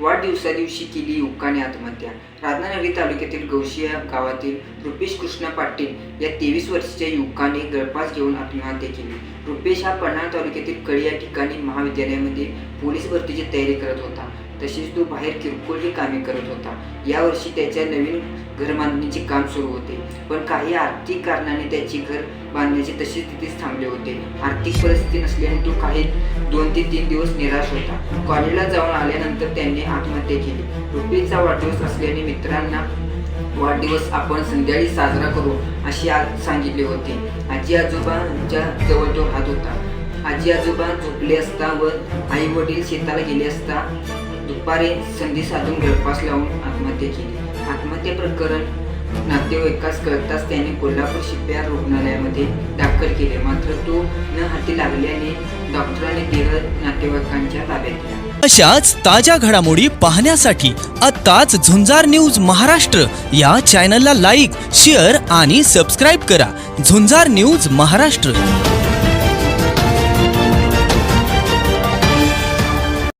वाढदिवसा दिवशी केली युवकाने आत्महत्या. राधानगरी तालुक्यातील गौशी या गावातील रुपेश कृष्ण पाटील या तेवीस वर्षीच्या युवकाने गळफास घेऊन आत्महत्या केली. रुपेश हा पन्हाळ तालुक्यातील कळी या ठिकाणी महाविद्यालयामध्ये पोलीस भरतीची तयारी करत होता. तसेच तो बाहेर किरकोळी कामे करत होता. यावर्षी त्याच्या नवीन घर बांधणीचे काम सुरू होते. पण काही आर्थिक कारणाने त्याचे घर बांधण्याचे तशीच तिथेच थांबले होते. आर्थिक परिस्थिती नसल्याने तो काही दोन ते तीन दिवस निराश होता. कॉलेजला जाऊन आल्यानंतर त्यांनी आत्महत्या केली. रुपीचा वाढदिवस असल्याने मित्रांना वाढदिवस आपण संध्याकाळी साजरा करू अशी आज सांगितले होते. आजी आजोबांच्या जवळ तो राहत होता. आजी आजोबा झोपले असता व आई वडील शेताला गेले असता दुपारी संधी साधून गळपास लावून आत्महत्या केली. आत्महत्या प्रकरण नातेवाईकास कळताच त्याने कोल्हापूर शिप्या रुग्णालयामध्ये दाखल केले. मात्र तो न हाती लागल्याने डॉक्टरांनी देह नातेवाईकांच्या ताब्यात दिला अशाच ताज्या घडामोडी पाहण्यासाठी आत्ताच झुंजार न्यूज महाराष्ट्र या चॅनलला लाईक शेअर आणि सबस्क्राईब करा. झुंजार न्यूज महाराष्ट्र.